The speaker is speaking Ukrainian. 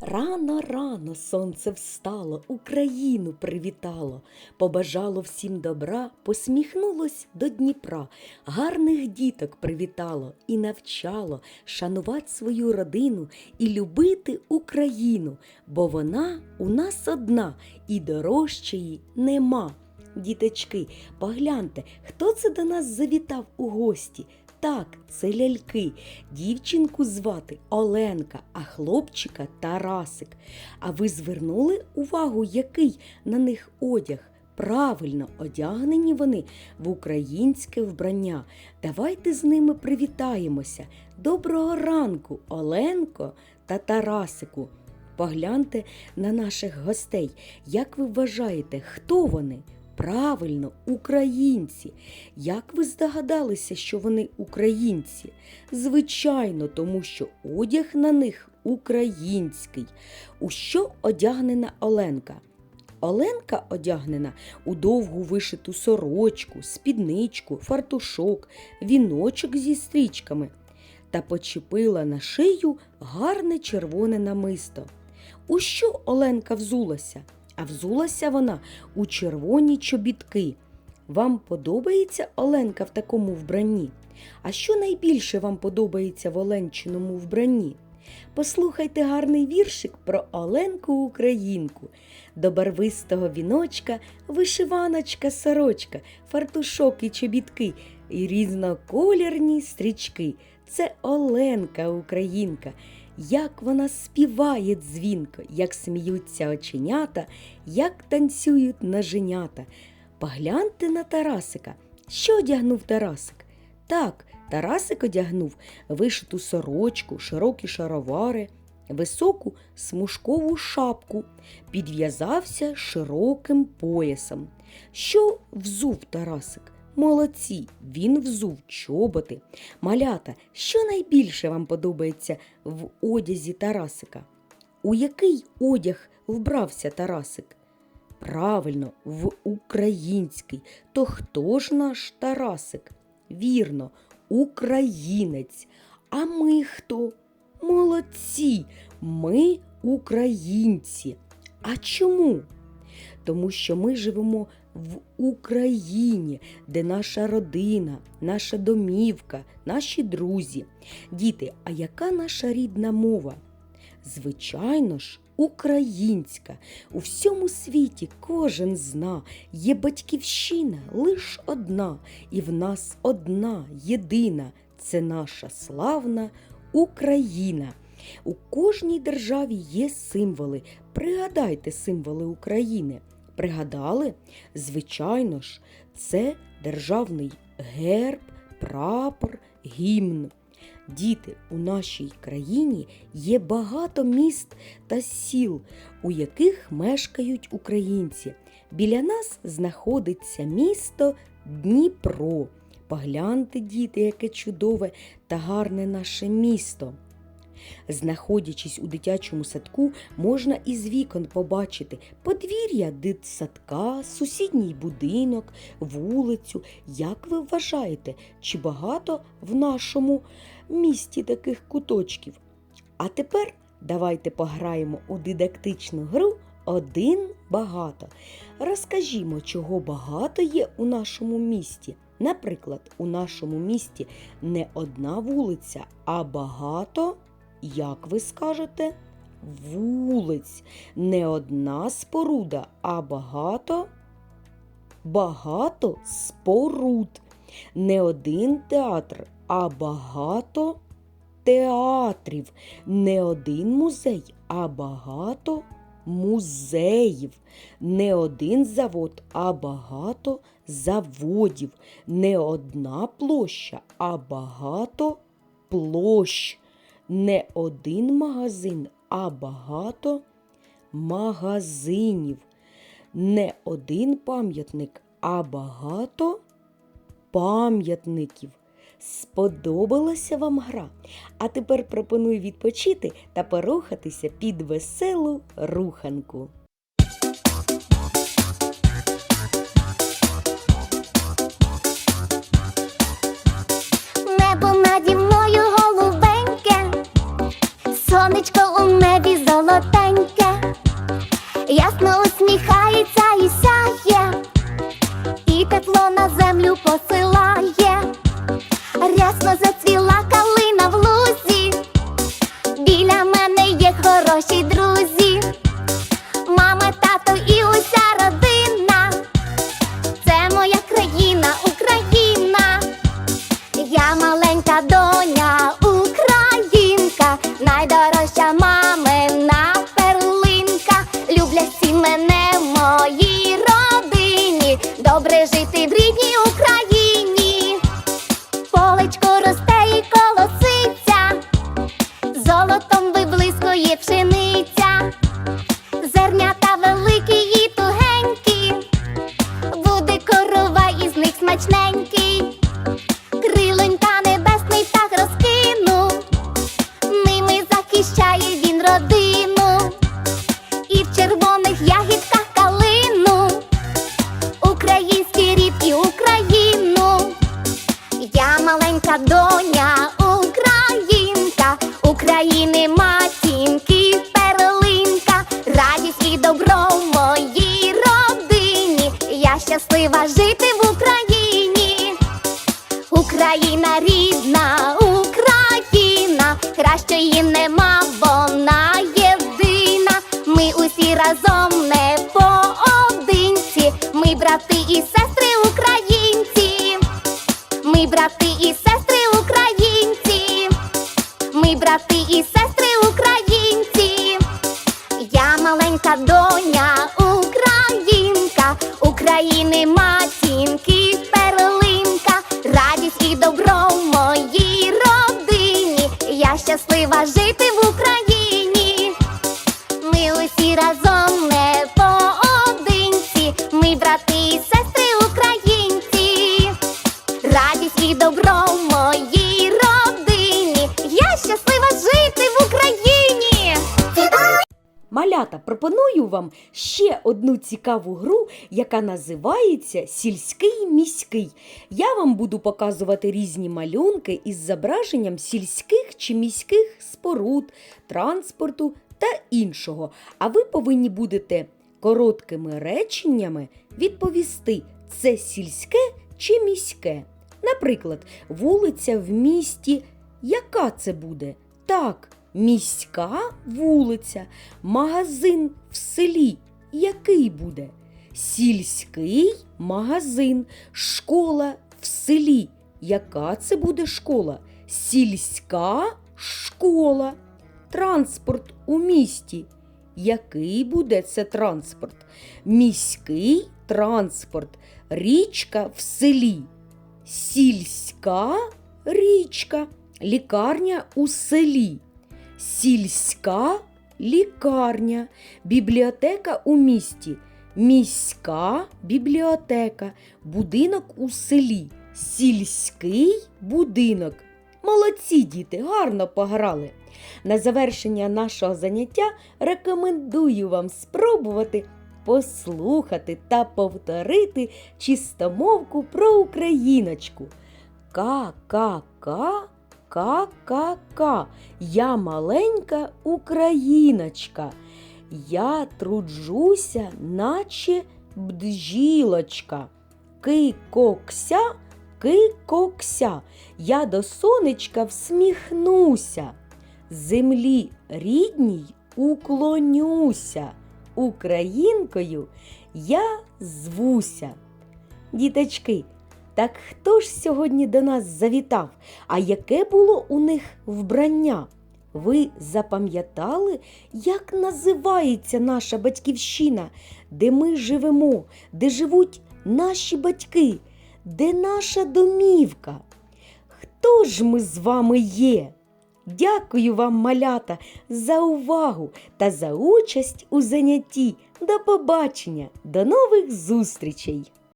Рано, рано сонце встало, Україну привітало, побажало всім добра, посміхнулось до Дніпра, гарних діток привітало і навчало шанувати свою родину і любити Україну, бо вона у нас одна і дорожчої нема. Діточки, погляньте, хто це до нас завітав у гості? Так, це ляльки. Дівчинку звати Оленка, а хлопчика Тарасик. А ви звернули увагу, який на них одяг? Правильно одягнені вони в українське вбрання. Давайте з ними привітаємося. Доброго ранку, Оленко та Тарасику. Погляньте на наших гостей. Як ви вважаєте, хто вони? Правильно, українці. Як ви здогадалися, що вони українці? Звичайно, тому що одяг на них український. У що одягнена Оленка? Оленка одягнена у довгу вишиту сорочку, спідничку, фартушок, віночок зі стрічками та почепила на шию гарне червоне намисто. У що Оленка взулася? А взулася вона у червоні чобітки. Вам подобається Оленка в такому вбранні? А що найбільше вам подобається в Оленчиному вбранні? Послухайте гарний віршик про Оленку Українку. До барвистого віночка вишиваночка сорочка, фартушок і чобітки, і різноколірні стрічки. Це Оленка Українка. Як вона співає дзвінко, як сміються оченята, як танцюють ноженята. Погляньте на Тарасика. Що одягнув Тарасик? Так, Тарасик одягнув вишиту сорочку, широкі шаровари, високу смужкову шапку, підв'язався широким поясом. Що взув Тарасик? Молодці, він взув чоботи. Малята, що найбільше вам подобається в одязі Тарасика? У який одяг вбрався Тарасик? Правильно, в український. То хто ж наш Тарасик? Вірно, українець. А ми хто? Молодці, ми українці. А чому? Тому що ми живемо в Україні, де наша родина, наша домівка, наші друзі. Діти, а яка наша рідна мова? Звичайно ж, українська. У всьому світі кожен зна, є батьківщина лиш одна, і в нас одна, єдина це наша славна Україна. У кожній державі є символи. Пригадайте символи України. Пригадали? Звичайно ж, це державний герб, прапор, гімн. Діти, у нашій країні є багато міст та сіл, у яких мешкають українці. Біля нас знаходиться місто Дніпро. Погляньте, діти, яке чудове та гарне наше місто. Знаходячись у дитячому садку, можна із вікон побачити подвір'я дитсадка, сусідній будинок, вулицю. Як ви вважаєте, чи багато в нашому місті таких куточків? А тепер давайте пограємо у дидактичну гру один багато. Розкажімо, чого багато є у нашому місті. Наприклад, у нашому місті не одна вулиця, а багато. Як ви скажете? Вулиць. Не одна споруда, а багато. Багато споруд. Не один театр, а багато театрів. Не один музей, а багато музеїв. Не один завод, а багато заводів. Не одна площа, а багато площ не один магазин, а багато магазинів. Не один пам'ятник, а багато пам'ятників. Сподобалася вам гра? А тепер пропоную відпочити та порухатися під веселу руханку. Добро в моїй родині. Я щаслива жити в Україні. Україна рідна, Україна, кращої нема, вона єдина. Ми усі разом не поодинці, ми брати і сестри українці. Ми брати і сестри українці. Ми брати і сестри українці. І добро в моїй родині. Я щаслива жити в Україні. Малята, пропоную вам ще одну цікаву гру, яка називається Сільський міський. Я вам буду показувати різні малюнки із зображенням сільських чи міських споруд, транспорту та іншого. А ви повинні будете короткими реченнями відповісти, це сільське чи міське. Наприклад, вулиця в місті. Яка це буде? Так, міська вулиця, магазин в селі. Який буде? Сільський магазин, школа в селі. Яка це буде школа? Сільська школа. Транспорт у місті. Який буде це транспорт? Міський транспорт, річка в селі. Сільська річка, лікарня у селі, сільська лікарня, бібліотека у місті, міська бібліотека, будинок у селі, сільський будинок. Молодці діти, гарно пограли. На завершення нашого заняття рекомендую вам спробувати послухати та повторити чистомовку про україночку. Ка-ка-ка, ка-ка-ка, я маленька україночка. Я труджуся, наче бджілочка. Ки-кокся, ки-кокся, я до сонечка всміхнуся. Землі рідній уклонюся. Українкою я звуся. Діточки, так хто ж сьогодні до нас завітав? А яке було у них вбрання? Ви запам'ятали, як називається наша батьківщина, де ми живемо, де живуть наші батьки, де наша домівка? Хто ж ми з вами є? Дякую вам, малята, за увагу та за участь у занятті. До побачення, до нових зустрічей!